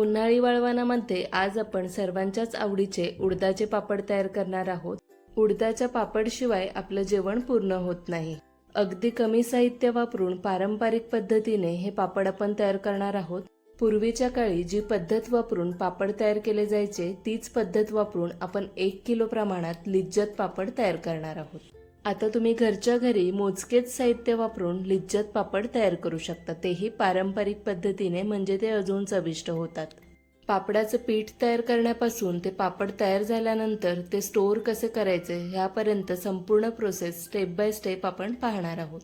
उन्हाळी वळवानामध्ये आज आपण सर्वांच्याच आवडीचे उडदाचे पापड तयार करणार आहोत. उडदाच्या पापडशिवाय आपलं जेवण पूर्ण होत नाही. अगदी कमी साहित्य वापरून पारंपरिक पद्धतीने हे पापड आपण तयार करणार आहोत. पूर्वीच्या काळी जी पद्धत वापरून पापड तयार केले जायचे तीच पद्धत वापरून आपण एक किलो प्रमाणात लिज्जत पापड तयार करणार आहोत. आता तुम्ही घरच्या घरी मोजकेच साहित्य वापरून लिज्जत पापड तयार करू शकता. तेही पारंपरिक पद्धतीने म्हणजे ते अजून चविष्ट होतात. पापडाचं पीठ तयार करण्यापासून ते पापड तयार झाल्यानंतर ते स्टोअर कसे करायचे ह्यापर्यंत संपूर्ण प्रोसेस स्टेप बाय स्टेप आपण पाहणार आहोत.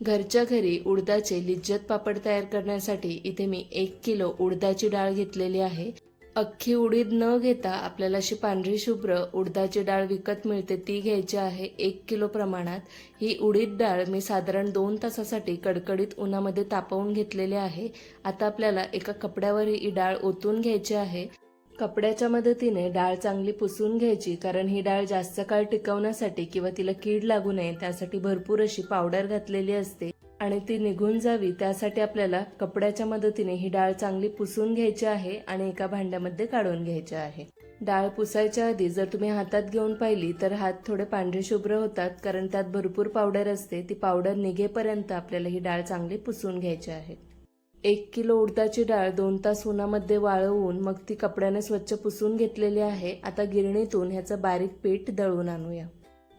घरच्या घरी उडदाचे लिज्जत पापड तयार करण्यासाठी इथे मी एक किलो उडदाची डाळ घेतलेली आहे. अख्खी उडीद न घेता आपल्याला अशी पांढरी शुभ्र उडदाची डाळ विकत मिळते ती घ्यायची आहे एक किलो प्रमाणात. ही उडीद डाळ मी साधारण दोन तासासाठी कडकडीत उन्हामध्ये तापवून घेतलेली आहे. आता आपल्याला एका कपड्यावर ही डाळ ओतून घ्यायची आहे. कपड्याच्या मदतीने डाळ चांगली पुसून घ्यायची कारण ही डाळ जास्त काळ टिकवण्यासाठी किंवा तिला कीड लागू नये त्यासाठी भरपूर अशी पावडर घातलेली असते. आणि ती निघून जावी त्यासाठी आपल्याला कपड्याच्या मदतीने ही डाळ चांगली पुसून घ्यायची आहे आणि एका भांड्यामध्ये काढून घ्यायची आहे. डाळ पुसायच्या आधी जर तुम्ही हातात घेऊन पाहिली तर हात थोडे पांढरे शुभ्र होतात कारण त्यात भरपूर पावडर असते. ती पावडर निघेपर्यंत आपल्याला ही डाळ चांगली पुसून घ्यायची आहे. एक किलो उडदाची डाळ दोन तास उन्हामध्ये वाळवून मग ती कपड्याने स्वच्छ पुसून घेतलेली आहे. आता गिरणीतून ह्याचं बारीक पीठ दळून आणूया.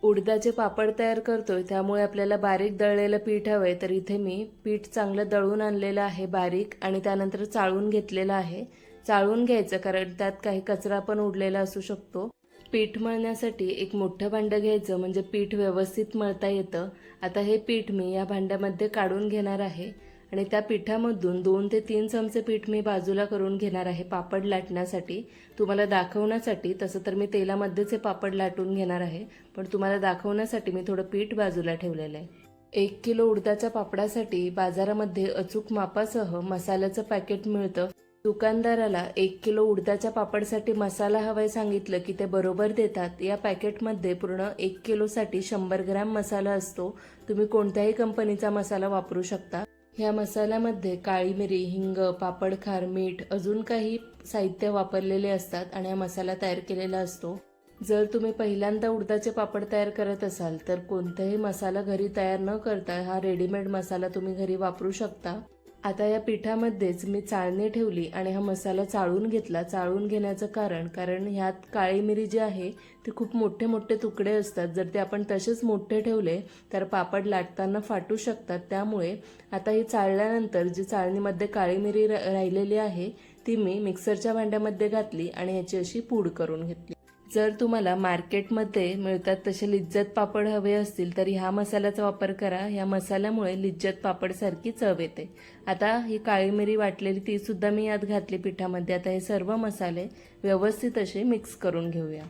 उडदाचे पापड तयार करतोय त्यामुळे आपल्याला बारीक दळलेलं पीठ हवं आहे तर इथे मी पीठ चांगलं दळून आणलेलं आहे बारीक आणि त्यानंतर चाळून घेतलेलं आहे. चाळून घ्यायचं कारण त्यात काही कचरा पण उडलेला असू शकतो. पीठ मळण्यासाठी एक मोठं भांडं घ्यायचं म्हणजे पीठ व्यवस्थित मळता येतं. आता हे पीठ मी या भांड्यामध्ये काढून घेणार आहे. आणि त्या पिठामधून दोन ते तीन चमचे पीठ मी बाजूला करून घेणार आहे. पापड लाटण्यासाठी. तुम्हाला दाखवण्यासाठी तसं तर मी तेलामध्येच हे पापड लाटून घेणार आहे. पण तुम्हाला दाखवण्यासाठी मी थोडं पीठ बाजूला ठेवलेलं आहे. एक किलो उडदाच्या पापडासाठी बाजारामध्ये अचूक मापासह मसाल्याचं पॅकेट मिळतं. दुकानदाराला एक किलो उडदाच्या पापडसाठी मसाला हवाय सांगितलं की ते बरोबर देतात. या पॅकेटमध्ये पूर्ण एक किलोसाठी शंभर ग्रॅम मसाला असतो. तुम्ही कोणत्याही कंपनीचा मसाला वापरू शकता. ह्या मसाल्यामध्ये काळी मिरी हिंग पापड खार मीठ अजून काही साहित्य वापरलेले असतात आणि हा मसाला तयार केलेला असतो. जर तुम्ही पहिल्यांदा उडदाचे पापड तयार करत असाल तर कोणताही मसाला घरी तयार न करता हा रेडीमेड मसाला तुम्ही घरी वापरू शकता. आता या पिठामध्येच मी चाळणी ठेवली आणि हा मसाला चाळून घेतला. चाळून घेण्याचं कारण कारण ह्यात काळी मिरी जी आहे ती खूप मोठे मोठे तुकडे असतात. जर ते आपण तसेच मोठे ठेवले तर पापड लाटताना फाटू शकतात. त्यामुळे आता ही चाळल्यानंतर जी चाळणीमध्ये काळी मिरी राहिलेली आहे ती मी मिक्सरच्या भांड्यामध्ये घातली आणि ह्याची अशी पूड करून घेतली. जर तुम्हाला मार्केटमध्ये मिळतात तसे लिज्जत पापड हवे असतील तर ह्या मसाल्याचा वापर करा. ह्या मसाल्यामुळे लिज्जत पापडसारखी चव येते. आता ही काळी मिरी वाटलेली ती सुद्धा मी यात घातली पिठामध्ये. आता हे सर्व मसाले व्यवस्थित असे मिक्स करून घेऊया.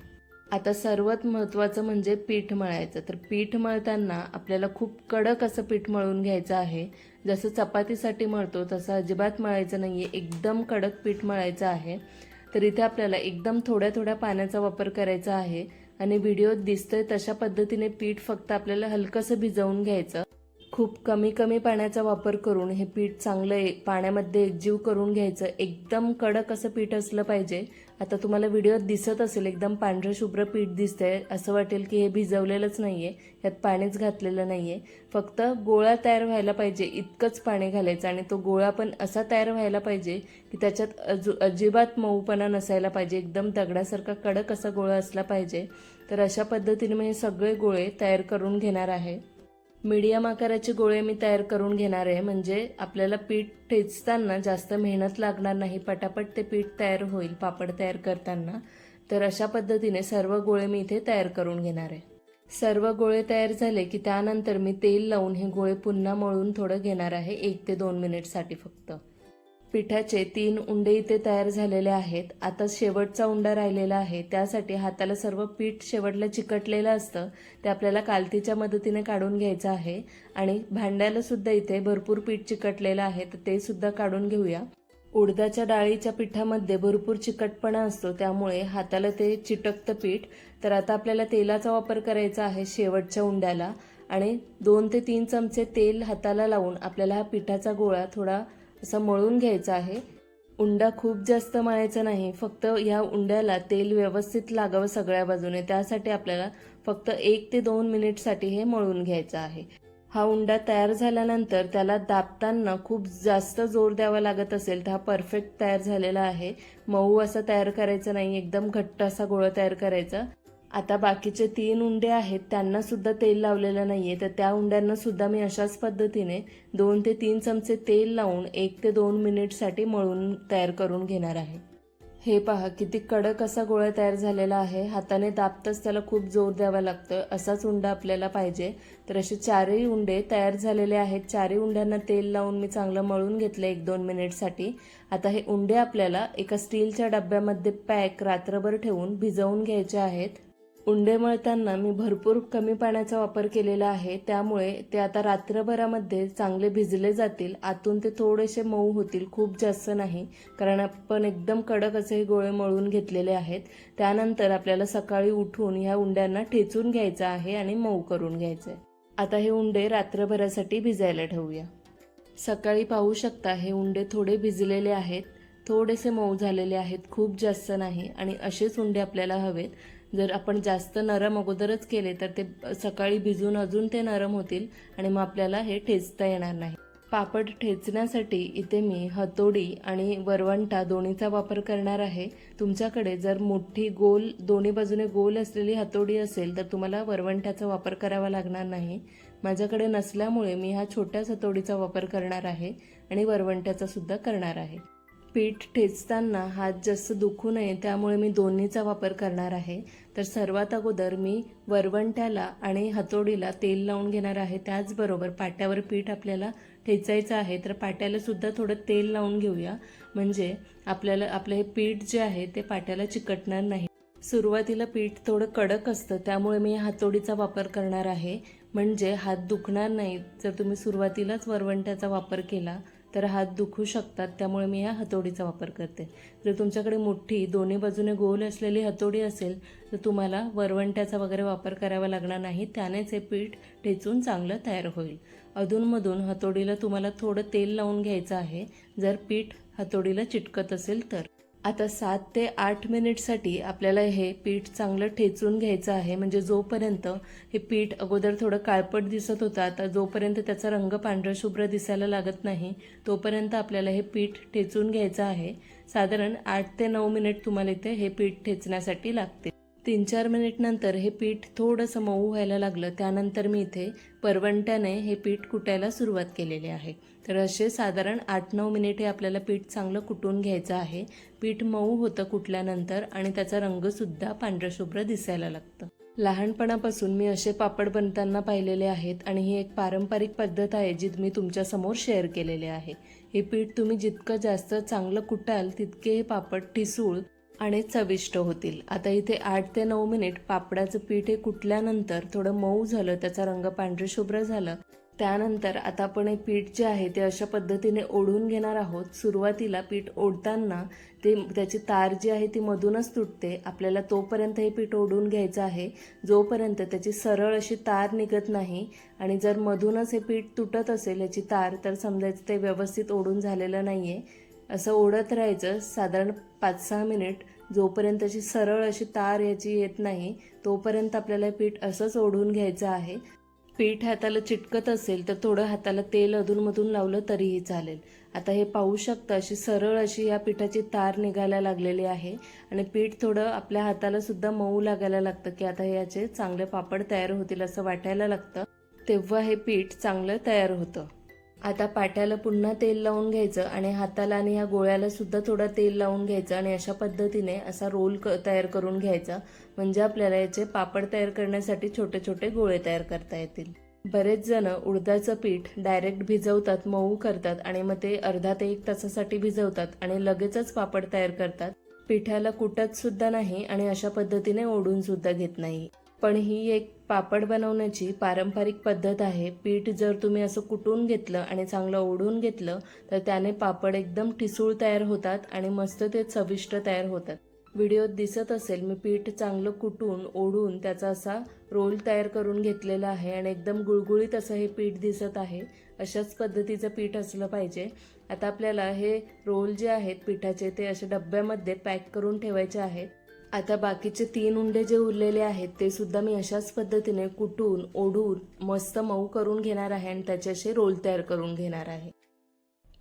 आता सर्वात महत्त्वाचं म्हणजे पीठ मळायचं. तर पीठ मळताना आपल्याला खूप कडक असं पीठ मळून घ्यायचं आहे. जसं चपातीसाठी मळतो तसं अजिबात मळायचं नाही आहे एकदम कडक पीठ मळायचं आहे. तर इथे आपल्याला एकदम थोड्या थोड्या पाण्याचा वापर करायचा आहे आणि व्हिडिओत दिसतोय तशा पद्धतीने पीठ फक्त आपल्याला हलकंसं भिजवून घ्यायचं. खूप कमी कमी पाण्याचा वापर करून हे पीठ चांगलं पाण्यामध्ये एकजीव करून घ्यायचं. एकदम कडक असं पीठ असलं पाहिजे. आता तुम्हाला व्हिडिओत दिसत असेल एकदम पांढरं शुभ्र पीठ दिसतंय. असं वाटेल की हे भिजवलेलंच नाही आहे यात पाणीच घातलेलं नाही आहे फक्त गोळा तयार व्हायला पाहिजे इतकंच पाणी घालायचं आणि तो गोळा पण असा तयार व्हायला पाहिजे की त्याच्यात अजू अजिबात मऊपणा नसायला पाहिजे. एकदम दगडासारखा कडक असा गोळा असला पाहिजे. तर अशा पद्धतीने मी हे सगळे गोळे तयार करून घेणार आहे. मीडियम आकाराचे गोळे मी तयार करून घेणार आहे. म्हणजे आपल्याला पीठ ठेचताना जास्त मेहनत लागणार नाही. पटापट ते पीठ तयार होईल पापड तयार करताना. तर अशा पद्धतीने सर्व गोळे मी इथे तयार करून घेणार आहे. सर्व गोळे तयार झाले की त्यानंतर मी तेल लावून हे गोळे पुन्हा मळून थोडं घेणार आहे. एक ते दोन मिनिटसाठी फक्त. पिठाचे तीन उंडे इथे तयार झालेले आहेत. आता शेवटचा उंडा राहिलेला आहे. त्यासाठी हाताला सर्व पीठ शेवटला चिकटलेलं असतं. ते आपल्याला कालतीच्या मदतीने काढून घ्यायचं आहे. आणि भांड्याला सुद्धा इथे भरपूर पीठ चिकटलेलं आहे. तर ते सुद्धा काढून घेऊया. उडदाच्या डाळीच्या पिठामध्ये भरपूर चिकटपणा असतो. त्यामुळे हाताला ते चिटकतं पीठ. तर आता आपल्याला तेलाचा वापर करायचा आहे शेवटच्या उंड्याला. आणि दोन ते तीन चमचे तेल हाताला लावून आपल्याला हा पिठाचा गोळा थोडा असं मळून घ्यायचं आहे. उंडा खूप जास्त मळायचा नाही. फक्त ह्या उंड्याला तेल व्यवस्थित लागावं सगळ्या बाजूने. त्यासाठी आपल्याला फक्त एक ते दोन मिनिटसाठी हे मळून घ्यायचं आहे. हा उंडा तयार झाल्यानंतर त्याला दाबताना खूप जास्त जोर द्यावा लागत असेल तर हा परफेक्ट तयार झालेला आहे. मऊ असा तयार करायचा नाही. एकदम घट्ट असा गोळा तयार करायचा. आता बाकीचे तीन उंडे आहेत त्यांना सुद्धा तेल लावलेलं नाही आहे तर त्या उंड्यांना सुद्धा मी अशाच पद्धतीने दोन ते तीन चमचे तेल लावून एक ते दोन मिनिटसाठी मळून तयार करून घेणार आहे. हे पहा किती कडक असा गोळा तयार झालेला आहे. हाताने दाबताच त्याला खूप जोर द्यावा लागतं असाच उंडा आपल्याला पाहिजे. तर असे चारही उंडे तयार झालेले आहेत. चारही उंड्यांना तेल लावून मी चांगलं मळून घेतलं एक दोन मिनिटसाठी. आता हे उंडे आपल्याला एका स्टीलच्या डब्यामध्ये पॅक रात्रभर ठेवून भिजवून घ्यायचे आहेत. उंडे मळताना मी भरपूर कमी पाण्याचा वापर केलेला आहे. त्यामुळे ते आता रात्रभरामध्ये चांगले भिजले जातील. आतून ते थोडेसे मऊ होतील खूप जास्त नाही. कारण आपण एकदम कडक असे हे गोळे मळून घेतलेले आहेत. त्यानंतर आपल्याला सकाळी उठून ह्या उंड्यांना ठेचून घ्यायचं आहे आणि मऊ करून घ्यायचं आहे आता हे उंडे रात्रभरासाठी भिजायला ठेवूया. सकाळी पाहू शकता हे उंडे थोडे भिजलेले आहेत. थोडेसे मऊ झालेले आहेत खूप जास्त नाही. आणि असेच उंडे आपल्याला हवेत. जर आपण जास्त नरम अगोदरच केले तर ते सकाळी भिजून अजून ते नरम होतील आणि मग आपल्याला हे ठेचता येणार नाही. पापड ठेचण्यासाठी इथे मी हतोडी आणि वरवंटा दोन्हीचा वापर करणार आहे. तुमच्याकडे जर मोठी गोल दोन्ही बाजूने गोल असलेली हतोडी असेल तर तुम्हाला वरवंट्याचा वापर करावा लागणार नाही. माझ्याकडे नसल्यामुळे मी ह्या छोट्याच हतोडीचा वापर करणार आहे आणि वरवंट्याचा सुद्धा करणार आहे. पीठ ठेचताना हात जास्त दुखू नये त्यामुळे मी दोन्हीचा वापर करणार आहे. तर सर्वात अगोदर मी वरवंट्याला आणि हातोडीला तेल लावून घेणार आहे. त्याचबरोबर पाट्यावर पीठ आपल्याला ठेचायचं आहे तर पाट्यालासुद्धा थोडं तेल लावून घेऊया. म्हणजे आपल्याला आपलं हे पीठ जे आहे ते पाट्याला चिकटणार नाही. सुरुवातीला पीठ थोडं कडक असतं त्यामुळे मी हातोडीचा वापर करणार आहे. म्हणजे हात दुखणार नाही जर तुम्ही सुरुवातीलाच वरवंट्याचा वापर केला तर हात दुखू शकतात त्यामुळे मी ह्या हतोडीचा वापर करते. जर तुमच्याकडे मोठी दोन्ही बाजूने गोल असलेली हतोडी असेल तर तुम्हाला वरवंट्याचा वगैरे वापर करावा लागणार नाही त्यानेच हे पीठ ठेचून चांगलं तयार होईल. अधूनमधून हतोडीला तुम्हाला थोडं तेल लावून घ्यायचं आहे जर पीठ हतोडीला चिटकत असेल तर. आता सात ते आठ मिनिटसाठी आपल्याला हे पीठ चांगलं ठेचून घ्यायचं आहे. म्हणजे जोपर्यंत हे पीठ अगोदर थोडं काळपट दिसत होतं आता जोपर्यंत त्याचा रंग पांढरा शुभ्र दिसायला लागत नाही तोपर्यंत आपल्याला हे पीठ ठेचून घ्यायचं आहे. साधारण आठ ते नऊ मिनिट तुम्हाला इथे हे पीठ ठेचण्यासाठी लागते तीन चार मिनिटनंतर हे पीठ थोडंसं मऊ व्हायला लागलं. त्यानंतर मी इथे परवंट्याने हे पीठ कुटायला सुरुवात केलेली आहे. तर असे साधारण आठ नऊ मिनिटे आपल्याला पीठ चांगलं कुटून घ्यायचं आहे. पीठ मऊ होतं कुटल्यानंतर आणि त्याचा रंगसुद्धा पांढरशुभ्र दिसायला लागतं. लहानपणापासून मी असे पापड बनताना पाहिलेले आहेत आणि ही एक पारंपरिक पद्धत आहे जी मी तुमच्यासमोर शेअर केलेली आहे. हे पीठ तुम्ही जितकं जास्त चांगलं कुटाल तितके हे पापड ठिसूळ आणि चविष्ट होतील. आता इथे आठ ते नऊ मिनिट पापडाचं पीठ हे कुटल्यानंतर थोडं मऊ झालं त्याचा रंग पांढरशुभ्र झालं त्यानंतर आता आपण हे पीठ जे आहे ते अशा पद्धतीने ओढून घेणार आहोत. सुरुवातीला पीठ ओढताना ते त्याची तार जी आहे ती मधूनच तुटते. आपल्याला तोपर्यंत हे पीठ ओढून घ्यायचं आहे. जोपर्यंत त्याची सरळ अशी तार निघत नाही आणि जर मधूनच हे पीठ तुटत असेल याची तार तर समजायचं ते व्यवस्थित ओढून झालेलं नाही आहे असं ओढत राहायचं. साधारण पाच सहा मिनिट. जोपर्यंत अशी सरळ अशी तार याची येत नाही तोपर्यंत आपल्याला पीठ असंच ओढून घ्यायचं आहे. पीठ हाताला चिटकत असेल तर थोडं हाताला तेल अधूनमधून लावलं तरीही चालेल. आता हे पाहू शकता अशी सरळ अशी या पिठाची तार निघायला लागलेली आहे. आणि पीठ थोडं आपल्या हाताला सुद्धा मऊ लागायला लागतं की आता याचे चांगले पापड तयार होतील असं वाटायला लागतं. तेव्हा हे पीठ चांगलं तयार होतं. आता पाट्याला पुन्हा तेल लावून घ्यायचं आणि हाताला आणि ह्या गोळ्याला सुद्धा थोडं तेल लावून घ्यायचं आणि अशा पद्धतीने असा रोल क तयार करून घ्यायचा. म्हणजे आपल्याला याचे पापड तयार करण्यासाठी छोटे छोटे गोळे तयार करता येतील. बरेच जण उडदाचं पीठ डायरेक्ट भिजवतात मऊ करतात आणि मग ते अर्धा ते एक तासासाठी भिजवतात आणि लगेचच पापड तयार करतात. पिठाला कुटत सुद्धा नाही आणि अशा पद्धतीने ओढून सुद्धा घेत नाही. पण ही एक पापड बनवण्याची पारंपरिक पद्धत आहे. पीठ जर तुम्ही असं कुटून घेतलं आणि चांगलं ओढून घेतलं तर त्याने पापड एकदम ठिसूळ तयार होतात आणि मस्त ते चविष्ट तयार होतात. व्हिडिओत दिसत असेल मी पीठ चांगलं कुटून ओढून त्याचा असा रोल तयार करून घेतलेला आहे आणि एकदम गुळगुळीत असं हे पीठ दिसत आहे. अशाच पद्धतीचं पीठ असलं पाहिजे. आता आपल्याला हे रोल जे आहेत पिठाचे ते असे डब्यामध्ये पॅक करून ठेवायचे आहेत आता बाकीचे तीन उंडे जे उरलेले आहेत ते सुद्धा मी अशाच पद्धतीने कुटून ओढून मस्त मऊ करून घेणार आहे आणि त्याचे असे रोल तयार करून घेणार आहे.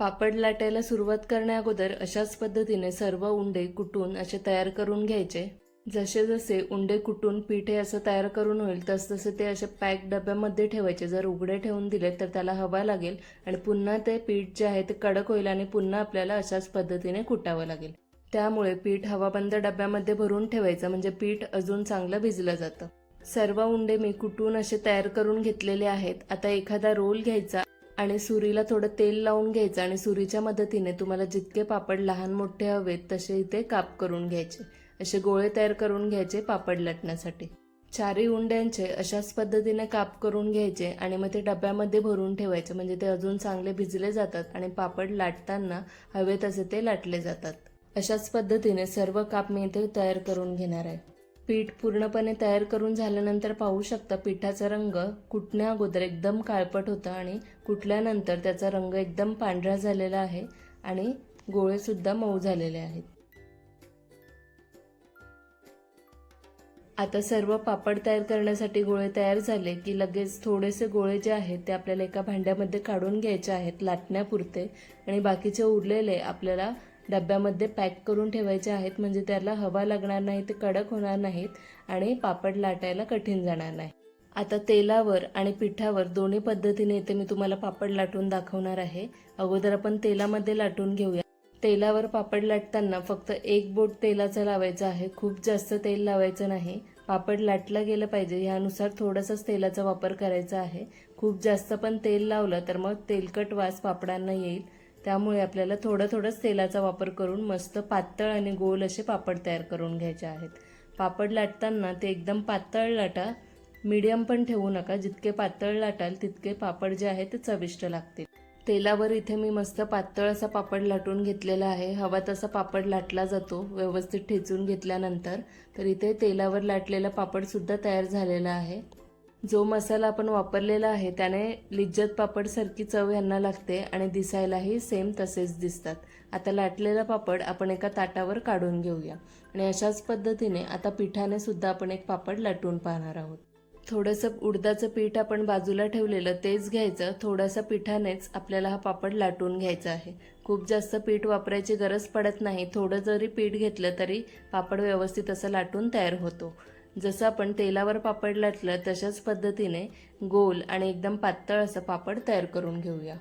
पापड लाटायला सुरुवात करण्या अगोदर अशाच पद्धतीने सर्व उंडे कुटून असे तयार करून घ्यायचे. जसे जसे उंडे कुटून पीठ हे असं तयार करून होईल तसतसे ते असे पॅक डब्यामध्ये ठेवायचे. जर उघडे ठेवून दिले तर त्याला हवा लागेल आणि पुन्हा ते पीठ जे आहे ते कडक होईल आणि पुन्हा आपल्याला अशाच पद्धतीने कुटावं लागेल. त्यामुळे पीठ हवाबंद डब्यामध्ये भरून ठेवायचं म्हणजे पीठ अजून चांगलं भिजलं जातं. सर्व उंडे मी कुटून असे तयार करून घेतलेले आहेत. आता एखादा रोल घ्यायचा आणि सुरीला थोडं तेल लावून घ्यायचं आणि सुरीच्या मदतीने तुम्हाला जितके पापड लहान मोठे हवेत तसे इथे काप करून घ्यायचे. असे गोळे तयार करून घ्यायचे पापड लाटण्यासाठी. चारही उंड्यांचे अशाच पद्धतीने काप करून घ्यायचे आणि मग ते डब्यामध्ये भरून ठेवायचे म्हणजे ते अजून चांगले भिजले जातात आणि पापड लाटताना हवे तसे ते लाटले जातात. अशाच पद्धतीने सर्व काप मी इथे तयार करून घेणार आहे. पीठ पूर्णपणे तयार करून झाल्यानंतर पाहू शकता पिठाचा रंग कुटण्या अगोदर एकदम काळपट होता आणि कुटल्यानंतर त्याचा रंग एकदम पांढरा झालेला आहे आणि गोळेसुद्धा मऊ झालेले आहेत. आता सर्व पापड तयार करण्यासाठी गोळे तयार झाले की लगेच थोडेसे गोळे जे आहेत ते आपल्याला एका भांड्यामध्ये काढून घ्यायचे आहेत लाटण्यापुरते आणि बाकीचे उरलेले आपल्याला डब्यामध्ये पॅक करून ठेवायचे आहेत म्हणजे त्याला हवा लागणार नाही ते कडक होणार नाहीत आणि पापड लाटायला कठीण जाणार नाही. आता तेलावर आणि पिठावर दोन्ही पद्धतीने इथे मी तुम्हाला पापड लाटून दाखवणार आहे. अगोदर आपण तेलामध्ये लाटून घेऊया. तेलावर पापड लाटताना फक्त एक बोट तेलाचं लावायचं आहे. खूप जास्त तेल लावायचं नाही. पापड लाटलं गेलं पाहिजे ह्यानुसार थोडासाच तेलाचा वापर करायचा आहे. खूप जास्त पण तेल लावलं तर मग तेलकट वास पापडांना येईल. त्यामुळे आपल्याला थोडं थोडंच तेलाचा वापर करून मस्त पातळ आणि गोल असे पापड तयार करून घ्यायचे आहेत. पापड लाटताना ते एकदम पातळ लाटा मीडियम पण ठेवू नका. जितके पातळ लाटाल तितके पापड जे आहे ते चविष्ट लागतील. तेलावर इथे मी मस्त पातळ असा पापड लाटून घेतलेला आहे. हवा तसा पापड लाटला जातो व्यवस्थित ठेचून घेतल्यानंतर. तर इथे तेलावर लाटलेला पापडसुद्धा तयार झालेला आहे. जो मसाला आपण वापरलेला आहे त्याने लिज्जत पापडसारखी चव यांना लागते आणि दिसायलाही सेम तसेच दिसतात. आता लाटलेला पापड आपण एका ताटावर काढून घेऊया. आणि अशाच पद्धतीने आता पिठाने सुद्धा आपण एक पापड लाटून पाहणार आहोत. थोडंसं उडदाचं पीठ आपण बाजूला ठेवलेलं तेच घ्यायचं. थोडासा पिठानेच आपल्याला हा पापड लाटून घ्यायचा आहे. खूप जास्त पीठ वापरायची गरज पडत नाही. थोडं जरी पीठ घेतलं तरी पापड व्यवस्थित असं लाटून तयार होतो. जसं आपण तेलावर पापड लाटलं तशाच पद्धतीने गोल आणि एकदम पातळ असं पापड तयार करून घेऊया.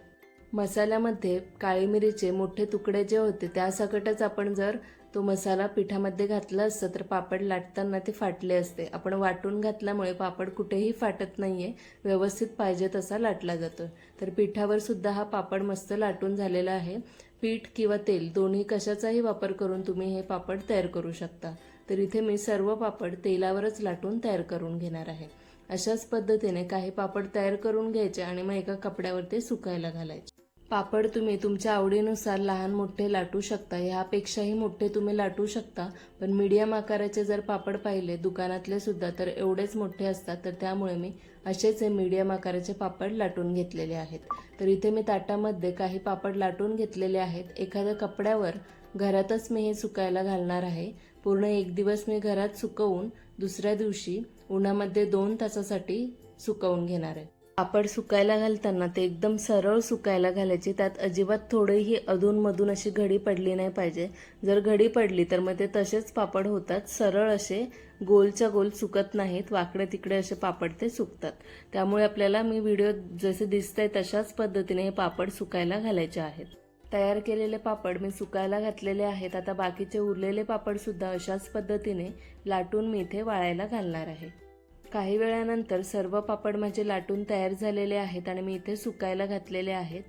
मसाल्यामध्ये काळी मिरीचे मोठे तुकडे जे होते त्यासकटच आपण जर तो मसाला पिठामध्ये घातला असतं तर पापड लाटताना ते फाटले असते. आपण वाटून घातल्यामुळे पापड कुठेही फाटत नाही आहे व्यवस्थित पाहिजे तसा लाटला जातो. तर पिठावर सुद्धा हा पापड मस्त लाटून झालेला आहे. पीठ किंवा तेल दोन्ही कशाचाही वापर करून तुम्ही हे पापड तयार करू शकता. तर इथे मी सर्व पापड तेलावरच लाटून तयार करून घेणार आहे. अशाच पद्धतीने काही पापड तयार करून घ्यायचे आणि मग एका कपड्यावर ते सुकायला घालायचे. पापड तुम्ही तुमच्या आवडीनुसार लहान मोठे लाटू शकता. ह्यापेक्षाही मोठे तुम्ही लाटू शकता. पण मीडियम आकाराचे जर पापड पाहिले दुकानातले सुद्धा तर एवढेच मोठे असतात. तर त्यामुळे मी असेच हे मीडियम आकाराचे पापड लाटून घेतलेले आहेत. तर इथे मी ताटामध्ये काही पापड लाटून घेतलेले आहेत. एखाद्या कपड्यावर घरातच मी हे सुकायला घालणार आहे. पूर्ण एक दिवस मी घरात सुकवून दुसऱ्या दिवशी उन्हामध्ये दोन तासासाठी सुकवून घेणार आहे. पापड सुकायला घालताना ते एकदम सरळ सुकायला घालायचे. त्यात अजिबात थोडीही अधूनमधून अशी घडी पडली नाही पाहिजे. जर घडी पडली तर मग ते तसेच पापड होतात. सरळ असे गोलच्या गोल सुकत नाहीत. वाकडे तिकडे असे पापड ते सुकतात. त्यामुळे आपल्याला मी व्हिडिओ जसे दिसत आहे तशाच पद्धतीने हे पापड सुकायला घालायचे आहेत. तयार केलेले पापड मी सुकायला घातलेले आहेत. आता बाकीचे उरलेले पापडसुद्धा अशाच पद्धतीने लाटून मी इथे वाळायला घालणार आहे. काही वेळानंतर सर्व पापड माझे लाटून तयार झालेले आहेत आणि मी इथे सुकायला घातलेले आहेत.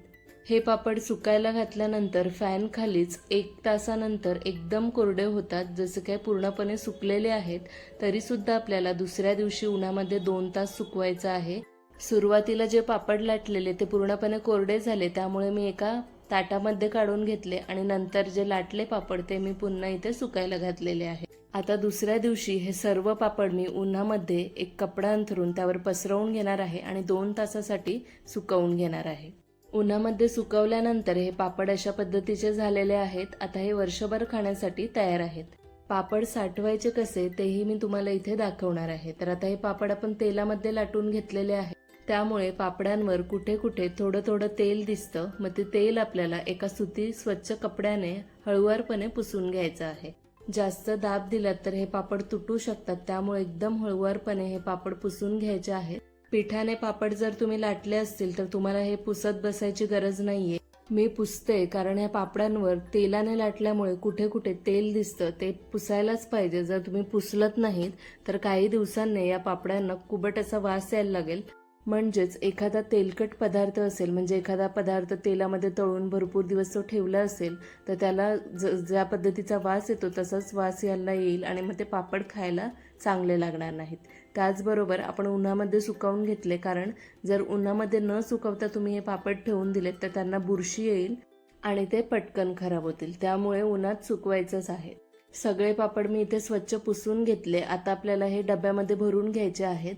हे पापड सुकायला घातल्यानंतर फॅन खालीच एक तासानंतर एकदम कोरडे होतात. जसं काय पूर्णपणे सुकलेले आहेत तरीसुद्धा आपल्याला दुसऱ्या दिवशी उन्हामध्ये दोन तास सुकवायचं आहे. सुरुवातीला जे पापड लाटलेले ते पूर्णपणे कोरडे झाले. त्यामुळे मी एका ताटामध्ये काढून घेतले आणि नंतर जे लाटले पापड ते मी पुन्हा इथे सुकायला घातलेले आहे. आता दुसऱ्या दिवशी हे सर्व पापड मी उन्हामध्ये एक कपडा अंथरून त्यावर पसरवून घेणार आहे आणि दोन तासासाठी सुकवून घेणार आहे. उन्हामध्ये सुकवल्यानंतर हे पापड अशा पद्धतीचे झालेले आहेत. आता हे वर्षभर खाण्यासाठी तयार आहेत. पापड साठवायचे कसे तेही मी तुम्हाला इथे दाखवणार आहे. तर आता हे पापड आपण तेलामध्ये लाटून घेतलेले आहे. त्यामुळे पापड्यांवर कुठे कुठे थोडं थोडं तेल दिसतं. मग ते तेल आपल्याला एका सुती स्वच्छ कपड्याने हळुवारपणे पुसून घ्यायचं आहे. जास्त दाब दिलात तर हे पापड तुटू शकतात. त्यामुळे एकदम हळुवारपणे हे पापड पुसून घ्यायचे आहेत पिठाने पापड जर तुम्ही लाटले असतील तर तुम्हाला हे पुसत बसायची गरज नाहीये. मी पुसते कारण या पापडांवर तेलाने लाटल्यामुळे कुठे कुठे तेल दिसतं ते पुसायलाच पाहिजे. जर तुम्ही पुसलत नाहीत तर काही दिवसांनी या पापड्यांना कुबट असा वास यायला लागेल. म्हणजेच एखादा तेलकट पदार्थ असेल म्हणजे एखादा पदार्थ तेलामध्ये तळून भरपूर दिवस तो ठेवला असेल तर त्याला ज ज्या पद्धतीचा वास येतो तसाच वास यायला येईल आणि मग ते पापड खायला चांगले लागणार नाहीत. त्याचबरोबर आपण उन्हामध्ये सुकवून घेतले कारण जर उन्हामध्ये न सुकवता तुम्ही हे पापड ठेवून दिलेत तर त्यांना बुरशी येईल आणि ते पटकन खराब होतील. त्यामुळे उन्हात सुकवायचंच आहे. सगळे पापड मी इथे स्वच्छ पुसून घेतले. आता आपल्याला हे डब्यामध्ये भरून घ्यायचे आहेत.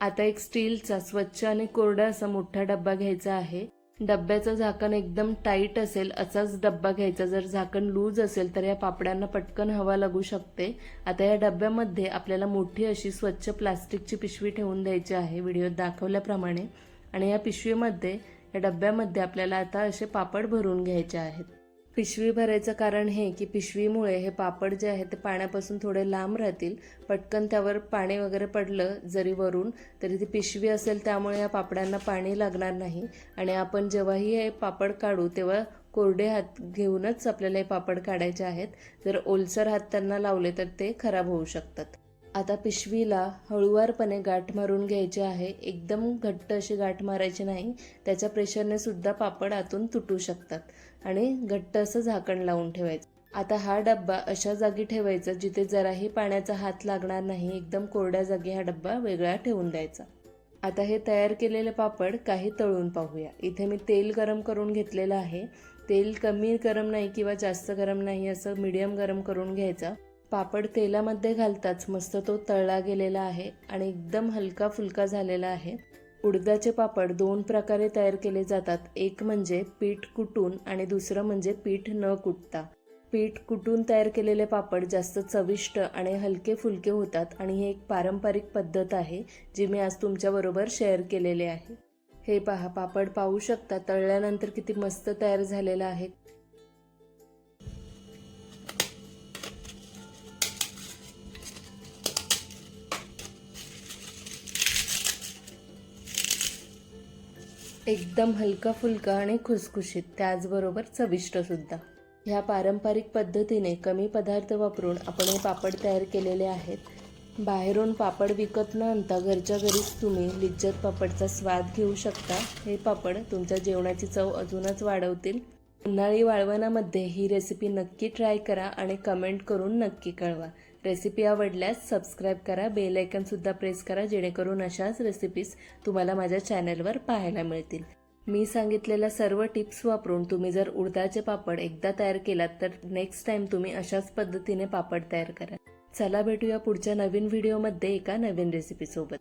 आता एक स्टीलचा स्वच्छ आणि कोरडा असा मोठा डब्बा घ्यायचा आहे. डब्याचं झाकण एकदम टाईट असेल असाच डब्बा घ्यायचा. जर झाकण लूज असेल तर या पापड्यांना पटकन हवा लागू शकते. आता या डब्यामध्ये आपल्याला मोठी अशी स्वच्छ प्लास्टिकची पिशवी ठेवून द्यायची आहे. व्हिडिओत दाखवल्याप्रमाणे. आणि या पिशवीमध्ये या डब्यामध्ये आपल्याला आता असे पापड भरून घ्यायचे आहेत. पिशवी भरायचं कारण हे की पिशवीमुळे हे पापड जे आहे ते पाण्यापासून थोडे लांब राहतील. पटकन त्यावर पाणी वगैरे पडलं जरी वरून तरी ती पिशवी असेल त्यामुळे या पापडांना पाणी लागणार नाही. आणि आपण जेव्हाही हे पापड काढू तेव्हा कोरडे हात घेऊनच आपल्याला हे पापड काढायचे आहेत. जर ओलसर हात त्यांना लावले तर ते खराब होऊ शकतात. आता पिशवीला हळुवारपणे गाठ मारून घ्यायची आहे. एकदम घट्ट अशी गाठ मारायची नाही. त्याच्या प्रेशरने सुद्धा पापड आतून तुटू शकतात आणि घट्ट असं झाकण लावून ठेवायचं. आता हा डब्बा अशा जागी ठेवायचा जिथे जराही पाण्याचा हात लागणार नाही. एकदम कोरड्या जागी हा डब्बा वेगळा ठेवून द्यायचा. आता हे तयार केलेले पापड काही तळून पाहूया. इथे मी तेल गरम करून घेतलेलं आहे. तेल कमी गरम नाही किंवा जास्त गरम नाही असं मीडियम गरम करून घ्यायचं. पापड तेलामध्ये घालताच मस्त तो तळला गेलेला आहे आणि एकदम हलका फुलका झालेला आहे. उडदाचे पापड दोन प्रकारे तयार केले जातात. एक म्हणजे पीठ कुटून आणि दुसरं म्हणजे पीठ न कुटता. पीठ कुटून तयार केलेले पापड जास्त चविष्ट आणि हलके फुलके होतात आणि ही एक पारंपरिक पद्धत आहे जी मी आज तुमच्याबरोबर शेअर केलेले आहे. हे पहा पापड पाहू शकता तळल्यानंतर किती मस्त तयार झालेला आहे. एकदम हलका फुलका आणि खुसखुशीत त्याचबरोबर चविष्टसुद्धा. ह्या पारंपरिक पद्धतीने कमी पदार्थ वापरून आपण हे पापड तयार केलेले आहेत. बाहेरून पापड विकत न आणता घरच्या घरीच तुम्ही लिज्जत पापडचा स्वाद घेऊ शकता. हे पापड तुमच्या जेवणाची चव अजूनच वाढवतील. उन्हाळी वाळवणामध्ये ही रेसिपी नक्की ट्राय करा आणि कमेंट करून नक्की कळवा. रेसिपी आवडल्यास सबस्क्राईब करा बेल आयकनसुद्धा प्रेस करा जेणेकरून अशाच रेसिपीज तुम्हाला माझ्या चॅनलवर पाहायला मिळतील. मी सांगितलेल्या सर्व टिप्स वापरून तुम्ही जर उडदाचे पापड एकदा तयार केलात तर नेक्स्ट टाइम तुम्ही अशाच पद्धतीने पापड तयार करा. चला भेटूया पुढच्या नवीन व्हिडिओमध्ये एका नवीन रेसिपीसोबत